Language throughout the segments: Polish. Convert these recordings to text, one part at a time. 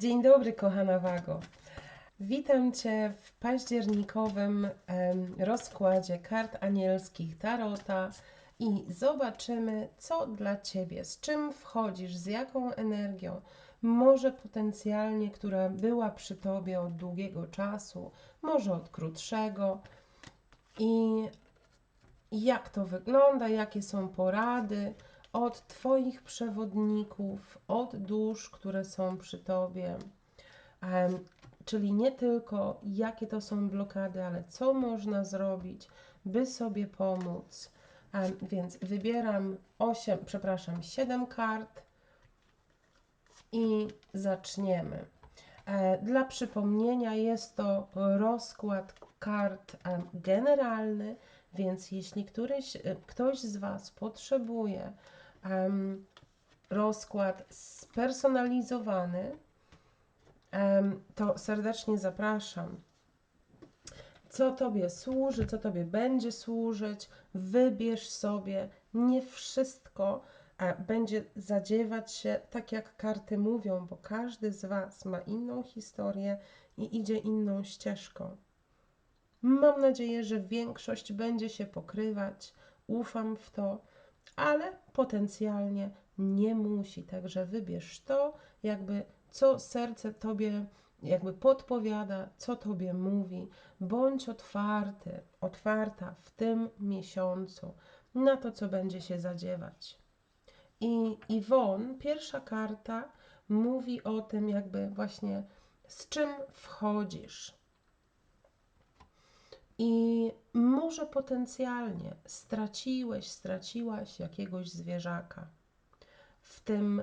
Dzień dobry, kochana Wago. Witam Cię w październikowym em, rozkładzie kart anielskich Tarota i zobaczymy, co dla Ciebie, z czym wchodzisz, z jaką energią, może potencjalnie, która była przy Tobie od długiego czasu, może od krótszego i jak to wygląda, jakie są porady od Twoich przewodników, od dusz, które są przy Tobie. Czyli nie tylko jakie to są blokady, ale co można zrobić, by sobie pomóc. Więc wybieram 8, przepraszam, 7 kart i zaczniemy. E, dla przypomnienia jest to rozkład kart generalny, więc jeśli któryś, e, ktoś z Was potrzebuje um, rozkład spersonalizowany, um, to serdecznie zapraszam. Co Tobie służy, co Tobie będzie służyć, wybierz sobie. Nie wszystko a będzie zadziewać się tak, jak karty mówią, bo każdy z Was ma inną historię i idzie inną ścieżką. Mam nadzieję, że większość będzie się pokrywać, ufam w to, ale potencjalnie nie musi. Także wybierz to, jakby co serce tobie jakby podpowiada, co tobie mówi. Bądź otwarty, otwarta w tym miesiącu na to, co będzie się zadziewać. I Iwon, pierwsza karta, mówi o tym, jakby właśnie z czym wchodzisz i może potencjalnie straciłeś, straciłaś jakiegoś zwierzaka w tym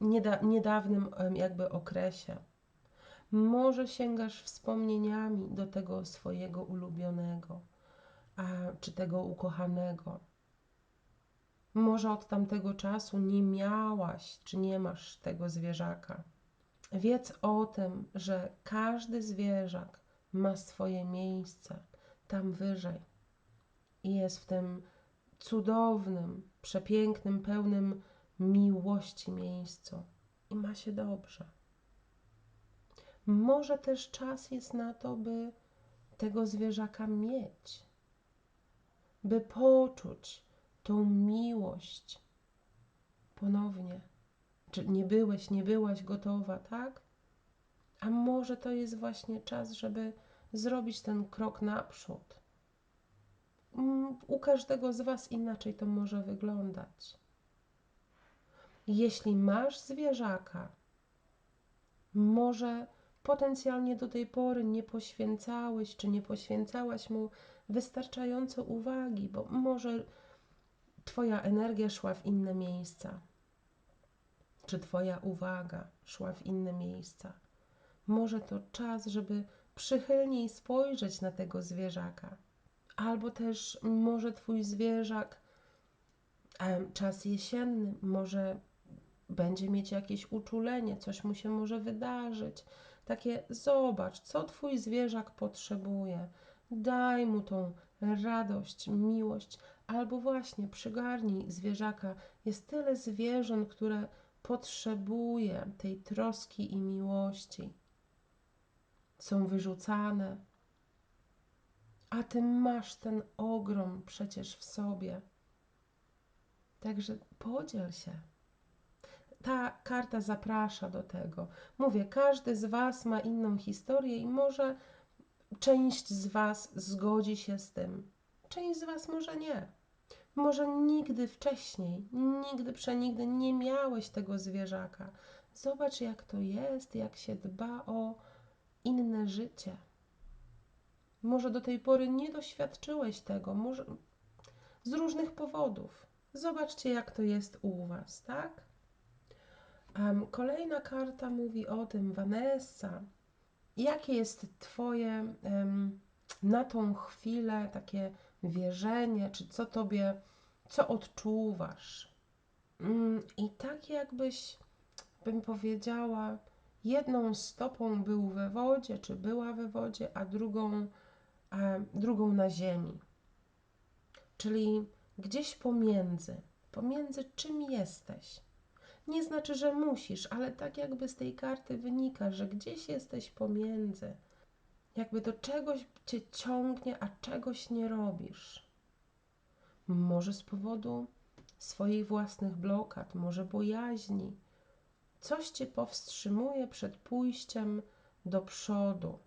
nieda niedawnym jakby okresie. Może sięgasz wspomnieniami do tego swojego ulubionego, czy tego ukochanego. Może od tamtego czasu nie miałaś, czy nie masz tego zwierzaka. Wiedz o tym, że każdy zwierzak ma swoje miejsce tam wyżej. I jest w tym cudownym, przepięknym, pełnym miłości miejscu. I ma się dobrze. Może też czas jest na to, by tego zwierzaka mieć, by poczuć tą miłość ponownie. Czy nie byłeś, nie byłaś gotowa, tak? A może to jest właśnie czas, żeby zrobić ten krok naprzód. Mm, u każdego z Was inaczej to może wyglądać. Jeśli masz zwierzaka, może potencjalnie do tej pory nie poświęcałeś czy nie poświęcałaś mu wystarczająco uwagi, bo może Twoja energia szła w inne miejsca, czy Twoja uwaga szła w inne miejsca. Może to czas, żeby przychylniej spojrzeć na tego zwierzaka. Albo też może Twój zwierzak, czas jesienny, może będzie mieć jakieś uczulenie, coś mu się może wydarzyć. Takie zobacz, co Twój zwierzak potrzebuje. Daj mu tą radość, miłość, albo właśnie przygarnij zwierzaka. Jest tyle zwierząt, które potrzebuje tej troski i miłości są wyrzucane, a ty masz ten ogrom przecież w sobie. Także podziel się. Ta karta zaprasza do tego. Mówię, każdy z Was ma inną historię i może część z Was zgodzi się z tym, część z Was może nie. Może nigdy wcześniej, nigdy przenigdy nie miałeś tego zwierzaka. Zobacz, jak to jest, jak się dba o inne życie. Może do tej pory nie doświadczyłeś tego, może z różnych powodów. Zobaczcie, jak to jest u Was, tak? Um, kolejna karta mówi o tym, Vanessa, jakie jest Twoje um, na tą chwilę takie wierzenie, czy co Tobie, co odczuwasz. Um, I tak jakbyś, bym powiedziała, jedną stopą był we wodzie, czy była we wodzie, a drugą, a drugą na ziemi. Czyli gdzieś pomiędzy, pomiędzy czym jesteś. Nie znaczy, że musisz, ale tak jakby z tej karty wynika, że gdzieś jesteś pomiędzy. Jakby do czegoś cię ciągnie, a czegoś nie robisz. Może z powodu swoich własnych blokad, może bojaźni. Coś cię powstrzymuje przed pójściem do przodu.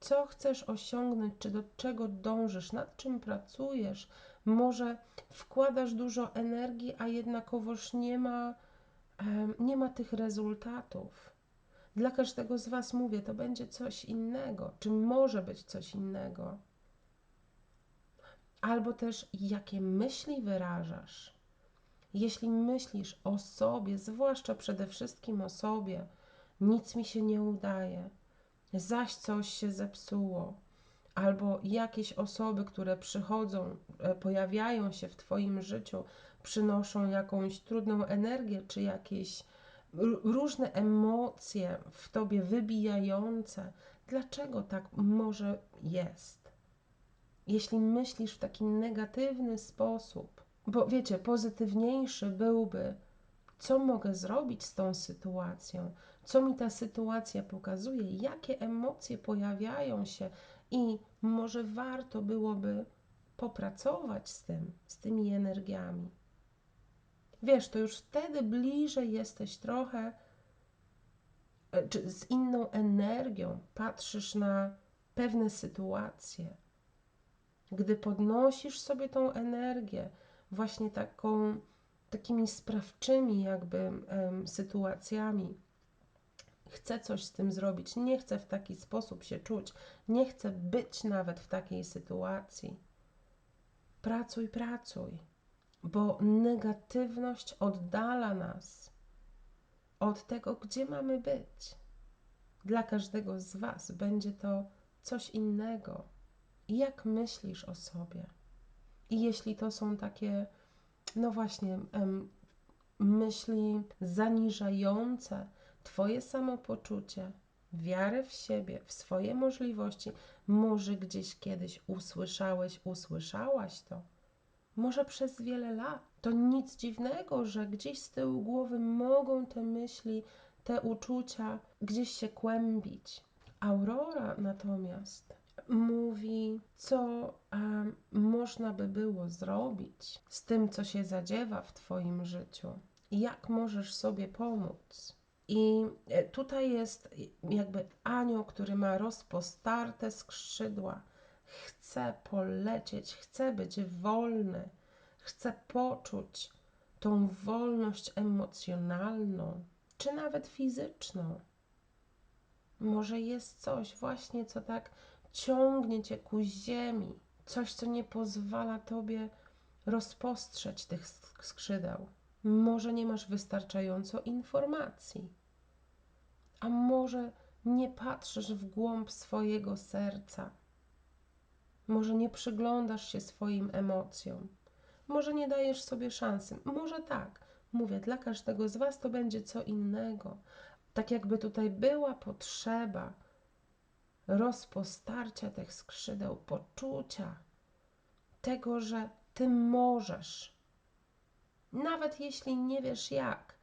Co chcesz osiągnąć, czy do czego dążysz, nad czym pracujesz? Może wkładasz dużo energii, a jednakowoż nie ma, nie ma tych rezultatów. Dla każdego z Was mówię, to będzie coś innego, czy może być coś innego. Albo też jakie myśli wyrażasz. Jeśli myślisz o sobie, zwłaszcza przede wszystkim o sobie, nic mi się nie udaje, zaś coś się zepsuło, albo jakieś osoby, które przychodzą, e, pojawiają się w Twoim życiu, przynoszą jakąś trudną energię, czy jakieś różne emocje w Tobie wybijające. Dlaczego tak może jest? Jeśli myślisz w taki negatywny sposób, bo wiecie, pozytywniejszy byłby, co mogę zrobić z tą sytuacją, co mi ta sytuacja pokazuje, jakie emocje pojawiają się i może warto byłoby popracować z tym, z tymi energiami. Wiesz, to już wtedy bliżej jesteś trochę, e, czy z inną energią patrzysz na pewne sytuacje. Gdy podnosisz sobie tą energię, właśnie taką, takimi sprawczymi, jakby sytuacjami, chcę coś z tym zrobić, nie chcę w taki sposób się czuć, nie chcę być nawet w takiej sytuacji. Pracuj, pracuj, bo negatywność oddala nas od tego, gdzie mamy być. Dla każdego z Was będzie to coś innego. Jak myślisz o sobie? I jeśli to są takie, no właśnie, myśli zaniżające Twoje samopoczucie, wiarę w siebie, w swoje możliwości, może gdzieś kiedyś usłyszałeś, usłyszałaś to, może przez wiele lat. To nic dziwnego, że gdzieś z tyłu głowy mogą te myśli, te uczucia gdzieś się kłębić. Aurora natomiast mówi, co em, można by było zrobić z tym, co się zadziewa w Twoim życiu. Jak możesz sobie pomóc? I e, tutaj jest jakby anioł, który ma rozpostarte skrzydła. Chce polecieć, chce być wolny, chce poczuć tą wolność emocjonalną, czy nawet fizyczną. Może jest coś właśnie, co tak ciągnie cię ku ziemi, coś, co nie pozwala tobie rozpostrzeć tych skrzydeł. Może nie masz wystarczająco informacji, a może nie patrzysz w głąb swojego serca, może nie przyglądasz się swoim emocjom, może nie dajesz sobie szansy, może tak. Mówię, dla każdego z Was to będzie co innego. Tak jakby tutaj była potrzeba rozpostarcia tych skrzydeł, poczucia tego, że Ty możesz. Nawet jeśli nie wiesz jak,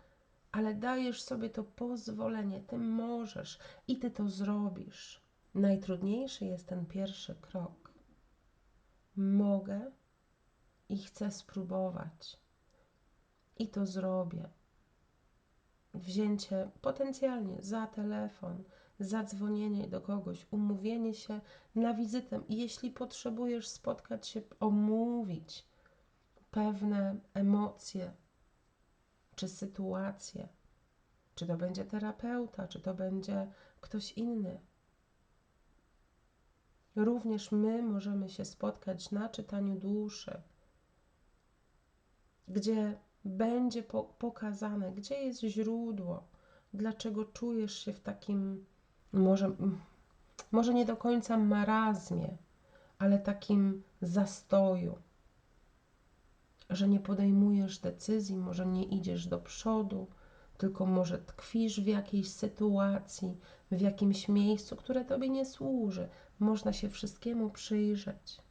ale dajesz sobie to pozwolenie, Ty możesz i Ty to zrobisz. Najtrudniejszy jest ten pierwszy krok. Mogę i chcę spróbować. I to zrobię. Wzięcie potencjalnie za telefon, zadzwonienie do kogoś, umówienie się na wizytę. Jeśli potrzebujesz spotkać się, omówić pewne emocje czy sytuacje, czy to będzie terapeuta, czy to będzie ktoś inny. Również my możemy się spotkać na czytaniu duszy, gdzie będzie po pokazane, gdzie jest źródło, dlaczego czujesz się w takim, może, może nie do końca marazmie, ale takim zastoju, że nie podejmujesz decyzji, może nie idziesz do przodu, tylko może tkwisz w jakiejś sytuacji, w jakimś miejscu, które tobie nie służy. Można się wszystkiemu przyjrzeć.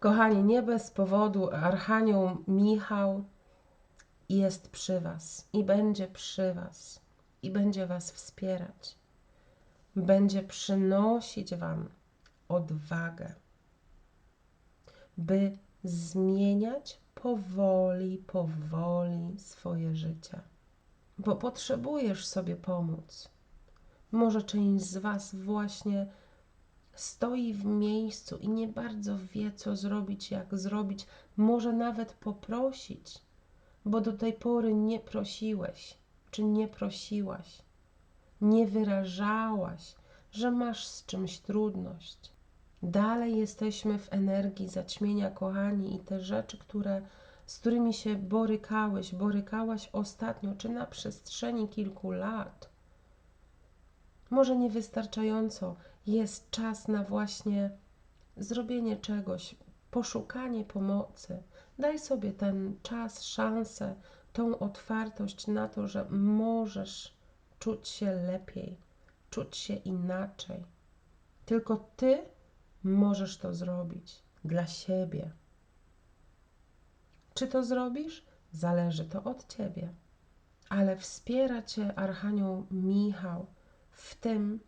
Kochani, nie bez powodu Archanioł Michał jest przy Was i będzie przy Was i będzie Was wspierać. Będzie przynosić Wam odwagę, by zmieniać powoli, powoli swoje życie, bo potrzebujesz sobie pomóc. Może część z Was właśnie stoi w miejscu i nie bardzo wie, co zrobić, jak zrobić, może nawet poprosić, bo do tej pory nie prosiłeś, czy nie prosiłaś, nie wyrażałaś, że masz z czymś trudność. Dalej jesteśmy w energii zaćmienia, kochani, i te rzeczy, które, z którymi się borykałeś, borykałaś ostatnio, czy na przestrzeni kilku lat, może niewystarczająco jest czas na właśnie zrobienie czegoś, poszukanie pomocy. Daj sobie ten czas, szansę, tą otwartość na to, że możesz czuć się lepiej, czuć się inaczej. Tylko ty możesz to zrobić dla siebie. Czy to zrobisz? Zależy to od ciebie. Ale wspiera cię Archanioł Michał w tym,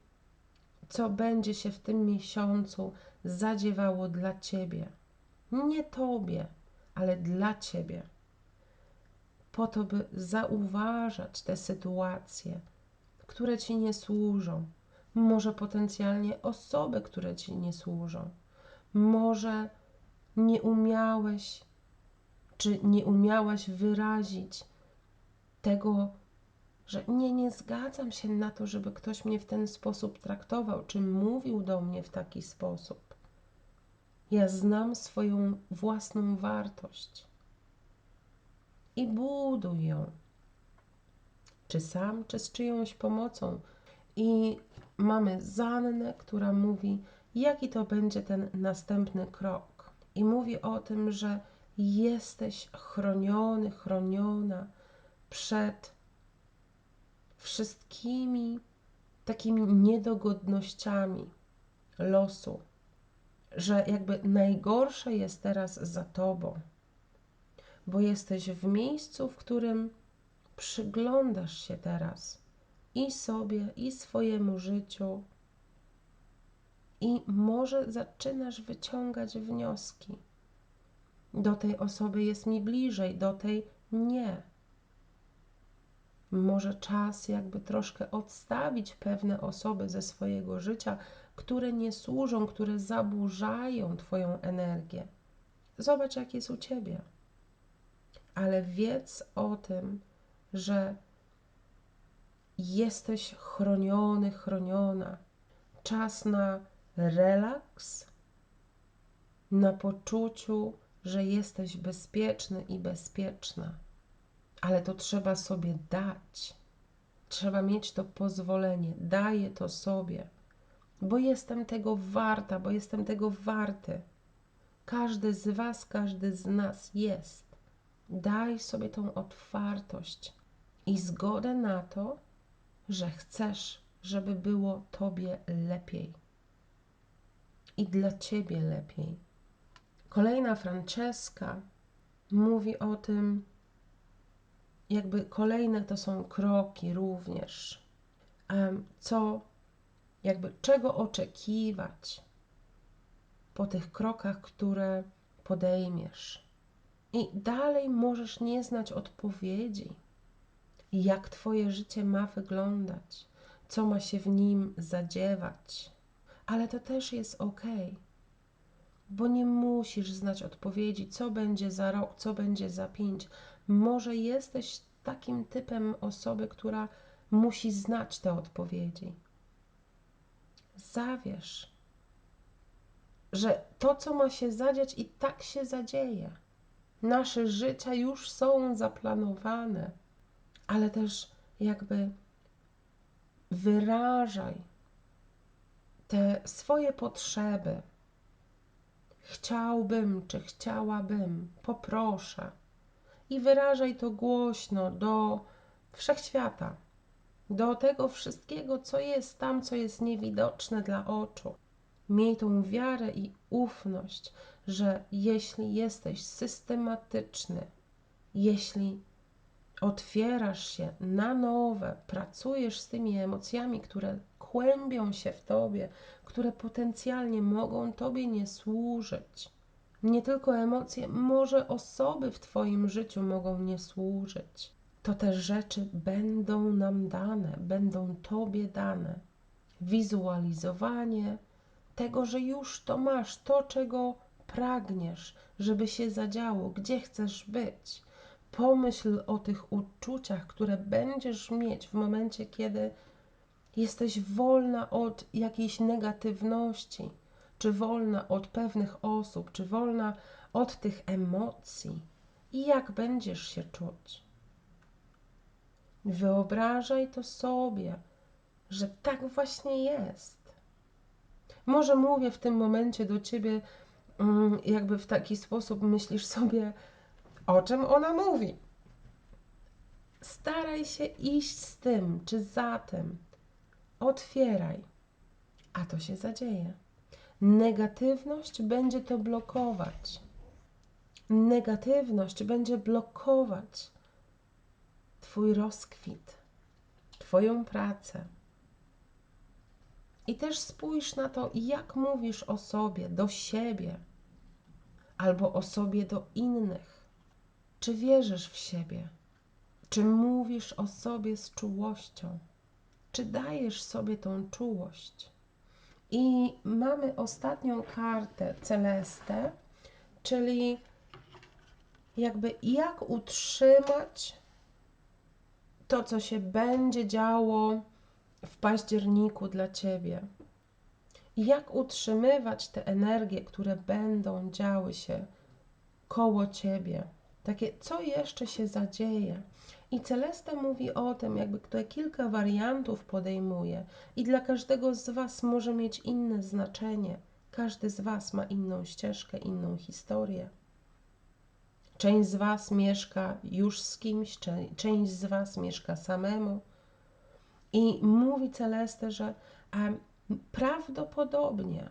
co będzie się w tym miesiącu zadziewało dla ciebie. Nie tobie, ale dla ciebie. Po to, by zauważać te sytuacje, które ci nie służą, może potencjalnie osoby, które ci nie służą, może nie umiałeś czy nie umiałaś wyrazić tego, że nie, nie zgadzam się na to, żeby ktoś mnie w ten sposób traktował, czy mówił do mnie w taki sposób. Ja znam swoją własną wartość i buduj ją, czy sam, czy z czyjąś pomocą. I mamy Zannę, która mówi, jaki to będzie ten następny krok. I mówi o tym, że jesteś chroniony, chroniona przed wszystkimi takimi niedogodnościami losu, że jakby najgorsze jest teraz za tobą, bo jesteś w miejscu, w którym przyglądasz się teraz i sobie, i swojemu życiu, i może zaczynasz wyciągać wnioski. Do tej osoby jest mi bliżej, do tej nie może czas jakby troszkę odstawić pewne osoby ze swojego życia, które nie służą, które zaburzają Twoją energię. Zobacz, jak jest u Ciebie. Ale wiedz o tym, że jesteś chroniony, chroniona. Czas na relaks, na poczuciu, że jesteś bezpieczny i bezpieczna ale to trzeba sobie dać. Trzeba mieć to pozwolenie. Daję to sobie, bo jestem tego warta, bo jestem tego warty. Każdy z Was, każdy z nas jest. Daj sobie tą otwartość i zgodę na to, że chcesz, żeby było Tobie lepiej i dla Ciebie lepiej. Kolejna Franceska mówi o tym, jakby kolejne to są kroki również. Co, jakby czego oczekiwać po tych krokach, które podejmiesz. I dalej możesz nie znać odpowiedzi, jak Twoje życie ma wyglądać, co ma się w nim zadziewać, ale to też jest ok, bo nie musisz znać odpowiedzi, co będzie za rok, co będzie za pięć, może jesteś takim typem osoby, która musi znać te odpowiedzi. Zawierz, że to, co ma się zadziać, i tak się zadzieje. Nasze życia już są zaplanowane, ale też jakby wyrażaj te swoje potrzeby. Chciałbym, czy chciałabym, poproszę i wyrażaj to głośno do wszechświata, do tego wszystkiego, co jest tam, co jest niewidoczne dla oczu. Miej tą wiarę i ufność, że jeśli jesteś systematyczny, jeśli otwierasz się na nowe, pracujesz z tymi emocjami, które kłębią się w tobie, które potencjalnie mogą tobie nie służyć. Nie tylko emocje, może osoby w twoim życiu mogą nie służyć. To te rzeczy będą nam dane, będą tobie dane. Wizualizowanie tego, że już to masz, to czego pragniesz, żeby się zadziało, gdzie chcesz być Pomyśl o tych uczuciach, które będziesz mieć w momencie, kiedy jesteś wolna od jakiejś negatywności, czy wolna od pewnych osób, czy wolna od tych emocji i jak będziesz się czuć. Wyobrażaj to sobie, że tak właśnie jest. Może mówię w tym momencie do ciebie, mm, jakby w taki sposób myślisz sobie, o czym ona mówi. Staraj się iść z tym czy za tym. Otwieraj, a to się zadzieje. Negatywność będzie to blokować. Negatywność będzie blokować Twój rozkwit, Twoją pracę. I też spójrz na to, jak mówisz o sobie, do siebie, albo o sobie do innych. Czy wierzysz w siebie? Czy mówisz o sobie z czułością? Czy dajesz sobie tą czułość? I mamy ostatnią kartę Celestę, czyli jakby jak utrzymać to, co się będzie działo w październiku dla Ciebie. Jak utrzymywać te energie, które będą działy się koło Ciebie. Takie, co jeszcze się zadzieje? I Celesta mówi o tym, jakby tutaj kilka wariantów podejmuje, i dla każdego z Was może mieć inne znaczenie. Każdy z Was ma inną ścieżkę, inną historię. Część z Was mieszka już z kimś, część z Was mieszka samemu. I mówi Celeste, że prawdopodobnie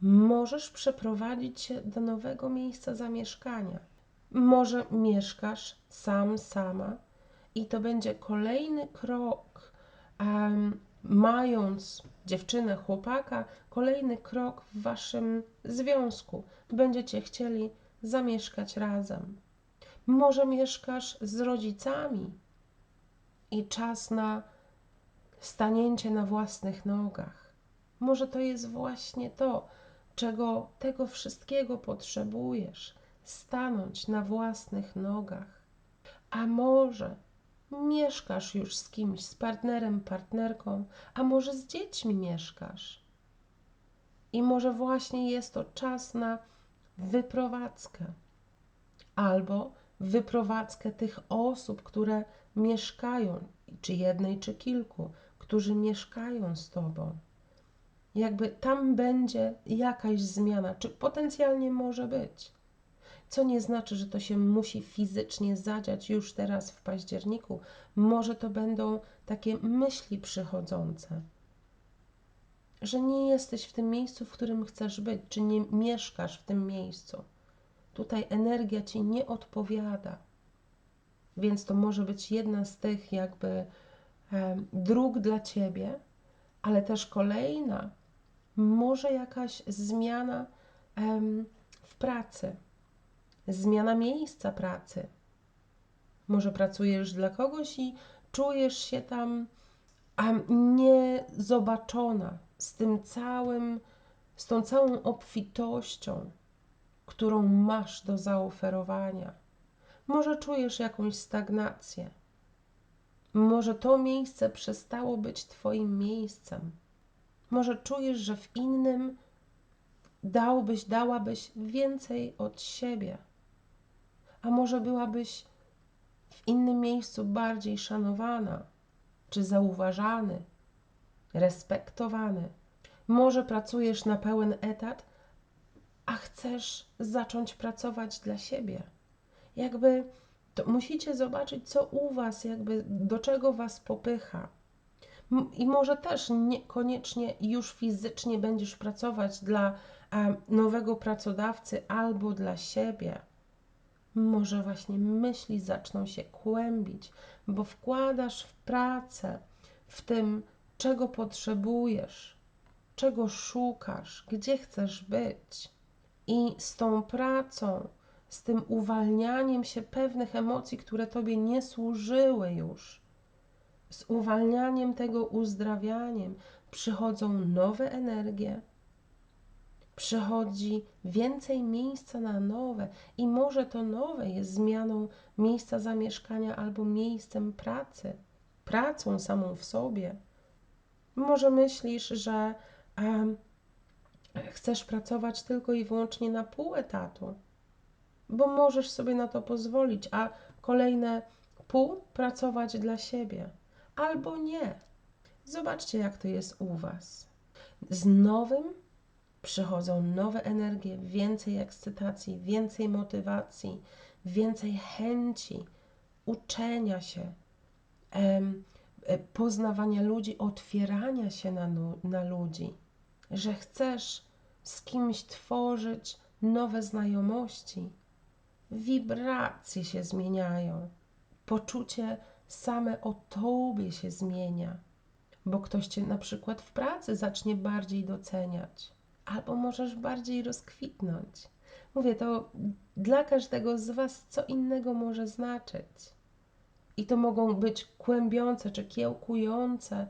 możesz przeprowadzić się do nowego miejsca zamieszkania może mieszkasz sam, sama i to będzie kolejny krok, um, mając dziewczynę, chłopaka, kolejny krok w waszym związku. Będziecie chcieli zamieszkać razem. Może mieszkasz z rodzicami i czas na stanięcie na własnych nogach. Może to jest właśnie to, czego tego wszystkiego potrzebujesz stanąć na własnych nogach. A może mieszkasz już z kimś, z partnerem, partnerką, a może z dziećmi mieszkasz. I może właśnie jest to czas na wyprowadzkę albo wyprowadzkę tych osób, które mieszkają, czy jednej, czy kilku, którzy mieszkają z Tobą. Jakby tam będzie jakaś zmiana, czy potencjalnie może być co nie znaczy, że to się musi fizycznie zadziać już teraz w październiku. Może to będą takie myśli przychodzące, że nie jesteś w tym miejscu, w którym chcesz być, czy nie mieszkasz w tym miejscu. Tutaj energia ci nie odpowiada. Więc to może być jedna z tych jakby e, dróg dla ciebie, ale też kolejna, może jakaś zmiana w pracy zmiana miejsca pracy. Może pracujesz dla kogoś i czujesz się tam niezobaczona z tym całym, z tą całą obfitością, którą masz do zaoferowania. Może czujesz jakąś stagnację. Może to miejsce przestało być Twoim miejscem. Może czujesz, że w innym dałbyś, dałabyś więcej od siebie a może byłabyś w innym miejscu bardziej szanowana, czy zauważany, respektowany. Może pracujesz na pełen etat, a chcesz zacząć pracować dla siebie. Jakby to musicie zobaczyć, co u Was, jakby do czego Was popycha. I może też niekoniecznie już fizycznie będziesz pracować dla nowego pracodawcy albo dla siebie Może właśnie myśli zaczną się kłębić, bo wkładasz w pracę, w tym, czego potrzebujesz, czego szukasz, gdzie chcesz być. I z tą pracą, z tym uwalnianiem się pewnych emocji, które tobie nie służyły już, z uwalnianiem tego uzdrawianiem przychodzą nowe energie, przychodzi więcej miejsca na nowe, i może to nowe jest zmianą miejsca zamieszkania albo miejscem pracy, pracą samą w sobie. Może myślisz, że chcesz pracować tylko i wyłącznie na pół etatu, bo możesz sobie na to pozwolić, a kolejne pół pracować dla siebie, albo nie. Zobaczcie, jak to jest u Was. Z nowym przychodzą nowe energie, więcej ekscytacji, więcej motywacji, więcej chęci uczenia się, em, poznawania ludzi, otwierania się na, na ludzi, że chcesz z kimś tworzyć nowe znajomości. Wibracje się zmieniają, poczucie same o tobie się zmienia, bo ktoś cię na przykład w pracy zacznie bardziej doceniać, albo możesz bardziej rozkwitnąć. Mówię, to dla każdego z Was co innego może znaczyć. I to mogą być kłębiące czy kiełkujące,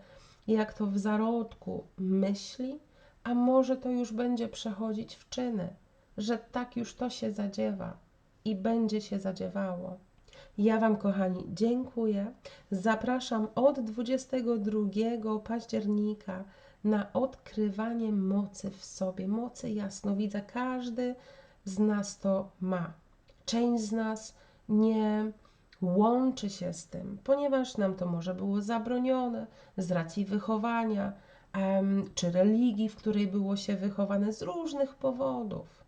jak to w zarodku, myśli, a może to już będzie przechodzić w czyny, że tak już to się zadziewa i będzie się zadziewało. Ja Wam, kochani, dziękuję. Zapraszam od 22 października na odkrywanie mocy w sobie, mocy jasnowidza. Każdy z nas to ma. Część z nas nie łączy się z tym, ponieważ nam to może było zabronione z racji wychowania czy religii, w której było się wychowane z różnych powodów.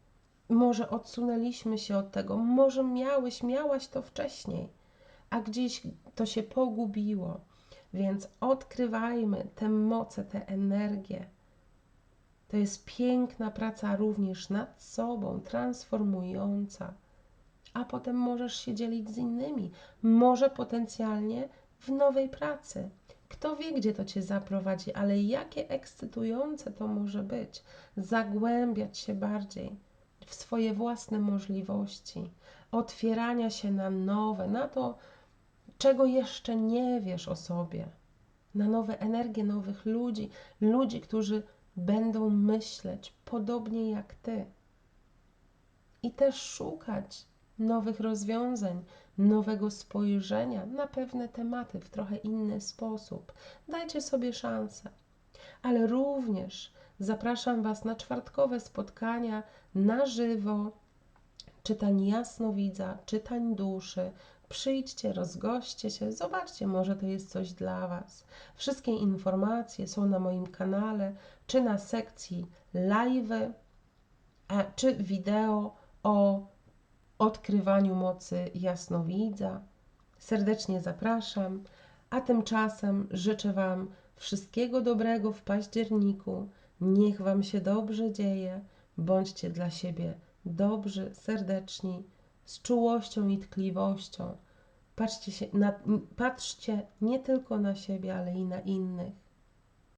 Może odsunęliśmy się od tego, może miałeś, miałaś to wcześniej, a gdzieś to się pogubiło. Więc odkrywajmy te moce, te energie. To jest piękna praca również nad sobą, transformująca. A potem możesz się dzielić z innymi, może potencjalnie w nowej pracy. Kto wie, gdzie to cię zaprowadzi, ale jakie ekscytujące to może być zagłębiać się bardziej w swoje własne możliwości, otwierania się na nowe, na to, czego jeszcze nie wiesz o sobie, na nowe energie nowych ludzi, ludzi, którzy będą myśleć podobnie jak ty. I też szukać nowych rozwiązań, nowego spojrzenia na pewne tematy w trochę inny sposób. Dajcie sobie szansę. Ale również zapraszam Was na czwartkowe spotkania na żywo, czytań jasnowidza, czytań duszy, Przyjdźcie, rozgoście się, zobaczcie, może to jest coś dla Was. Wszystkie informacje są na moim kanale, czy na sekcji live, czy wideo o odkrywaniu mocy jasnowidza. Serdecznie zapraszam, a tymczasem życzę Wam wszystkiego dobrego w październiku. Niech Wam się dobrze dzieje. Bądźcie dla siebie dobrzy, serdeczni z czułością i tkliwością. Patrzcie, się na, patrzcie nie tylko na siebie, ale i na innych.